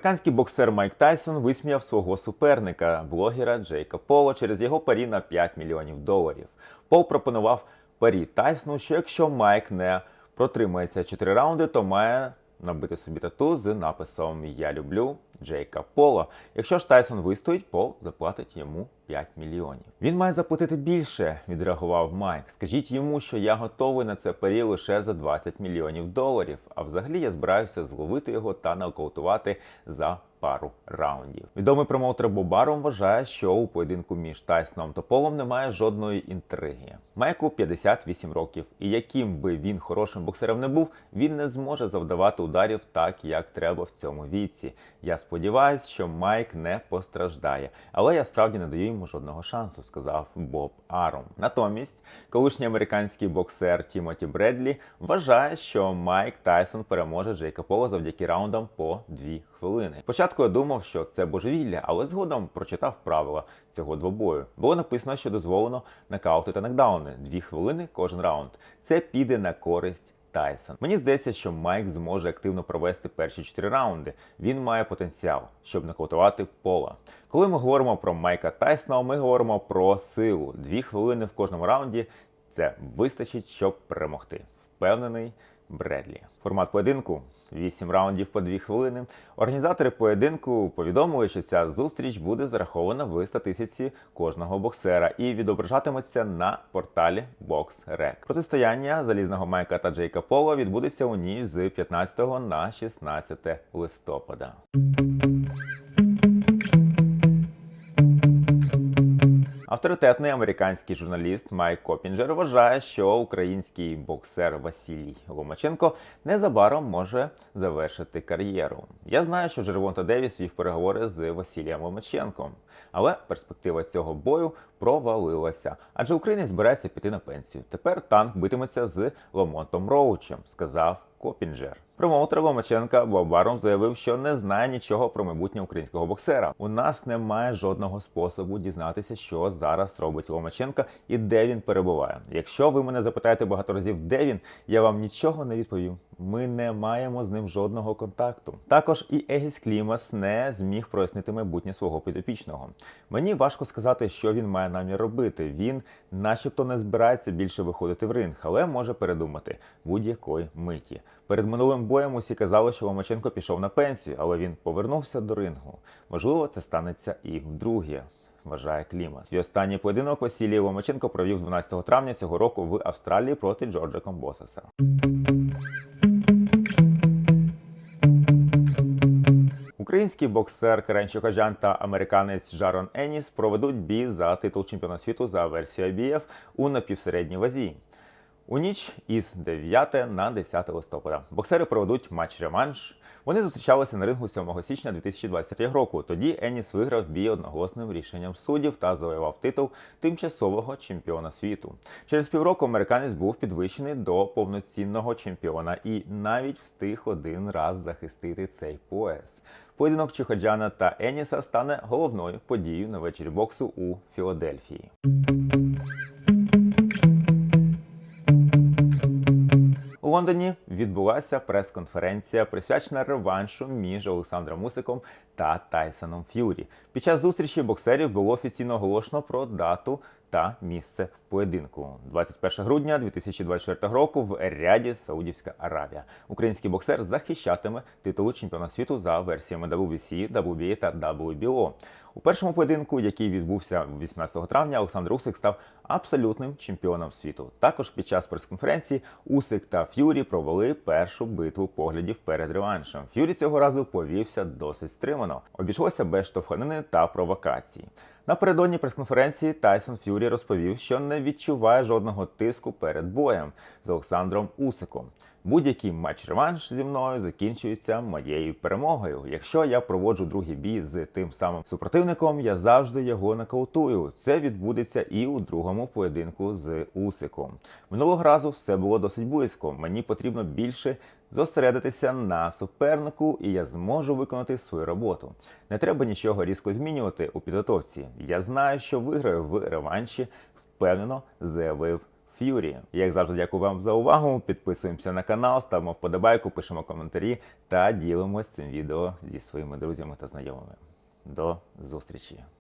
Американський боксер Майк Тайсон висміяв свого суперника, блогера Джейка Пола через його парі на 5 мільйонів доларів. Пол пропонував парі Тайсону, що якщо Майк не протримається 4 раунди, то має набити собі тату з написом Я люблю Джейка Поло. Якщо ж Тайсон вистоїть, Пол заплатить йому 5 мільйонів. Він має заплатити більше, відреагував Майк. Скажіть йому, що я готовий на це парі лише за 20 мільйонів доларів. А взагалі я збираюся зловити його та нокаутувати за пару раундів. Відомий промоутер Бобаром вважає, що у поєдинку між Тайсоном та Полом немає жодної інтриги. Майку 58 років, і яким би він хорошим боксером не був, він не зможе завдавати ударів так, як треба в цьому віці. Я сподіваюся, що Майк не постраждає, але я справді не даю йому жодного шансу, сказав Боб Аром. Натомість, колишній американський боксер Тімоті Бредлі вважає, що Майк Тайсон переможе Джейка Пола завдяки раундам по дві хвилини. Спочатку я думав, що це божевілля, але згодом прочитав правила цього двобою. Було написано, що дозволено нокаути та нокдауни дві хвилини кожен раунд. Це піде на користь. Тайсон. Мені здається, що Майк зможе активно провести перші чотири раунди. Він має потенціал, щоб нокаутувати пола. Коли ми говоримо про Майка Тайсона, ми говоримо про силу. Дві хвилини в кожному раунді це вистачить, щоб перемогти. Впевнений Бредлі. Формат поєдинку 8 раундів по 2 хвилини. Організатори поєдинку повідомили, що ця зустріч буде зарахована в статистиці кожного боксера і відображатиметься на порталі BoxRec. Протистояння залізного Майка та Джейка Пола відбудеться у ніч з 15 на 16 листопада. Авторитетний американський журналіст Майк Копінджер вважає, що український боксер Василій Ломаченко незабаром може завершити кар'єру. Я знаю, що Джервонта Девіс вів переговори з Василієм Ломаченком, але перспектива цього бою провалилася, адже українець збирається піти на пенсію. Тепер танк битиметься з Ломонтом Роучем, сказав Копінджер. Промоутер Ломаченка Бобаром заявив, що не знає нічого про майбутнє українського боксера. У нас немає жодного способу дізнатися, що зараз робить Ломаченка і де він перебуває. Якщо ви мене запитаєте багато разів, де він, я вам нічого не відповім. Ми не маємо з ним жодного контакту. Також і Егіс Клімас не зміг прояснити майбутнє свого підопічного. Мені важко сказати, що він має намір робити. Він, начебто, не збирається більше виходити в ринг, але може передумати будь-якої миті. Перед минулим боєм усі казали, що Ломаченко пішов на пенсію, але він повернувся до рингу. Можливо, це станеться і вдруге. Вважає Клімас. Свій останній поєдинок Василій Ломаченко провів 12 травня цього року в Австралії проти Джорджа Комбосаса. Український боксер Карен Чохаджан та американець Жарон Еніс проведуть бій за титул чемпіона світу за версією IBF у напівсередній вазі. У ніч із 9 на 10 листопада боксери проведуть матч-реманш. Вони зустрічалися на рингу 7 січня 2023 року. Тоді Еніс виграв бій одноголосним рішенням суддів та завоював титул тимчасового чемпіона світу. Через півроку американець був підвищений до повноцінного чемпіона і навіть встиг один раз захистити цей пояс. Поєдинок Чихаджана та Еніса стане головною подією на вечері боксу у Філадельфії. Лондоні відбулася прес-конференція, присвячена реваншу між Олександром Мусиком та Тайсоном Ф'юрі. Під час зустрічі боксерів було офіційно оголошено про дату та місце поєдинку. 21 грудня 2024 року в Еряді, Саудівська Аравія. Український боксер захищатиме титулу чемпіона світу за версіями WBC, WBA та WBO. У першому поєдинку, який відбувся 18 травня, Олександр Усик став абсолютним чемпіоном світу. Також під час прес-конференції Усик та Ф'юрі провели першу битву поглядів перед реваншем. Ф'юрі цього разу повівся досить стримано. Обійшлося без штовханини та провокацій. Напередодні прес-конференції Тайсон Ф'юрі розповів, що не відчуває жодного тиску перед боєм з Олександром Усиком. Будь-який матч-реванш зі мною закінчується моєю перемогою. Якщо я проводжу другий бій з тим самим супротивником, я завжди його нокаутую. Це відбудеться і у другому поєдинку з Усиком. Минулого разу все було досить близько. Мені потрібно більше зосередитися на супернику, і я зможу виконати свою роботу. Не треба нічого різко змінювати у підготовці. Я знаю, що виграю в реванші, впевнено заявив Ф'юрі. Як завжди, дякую вам за увагу. Підписуємося на канал, ставимо вподобайку, пишемо коментарі та ділимось цим відео зі своїми друзями та знайомими. До зустрічі!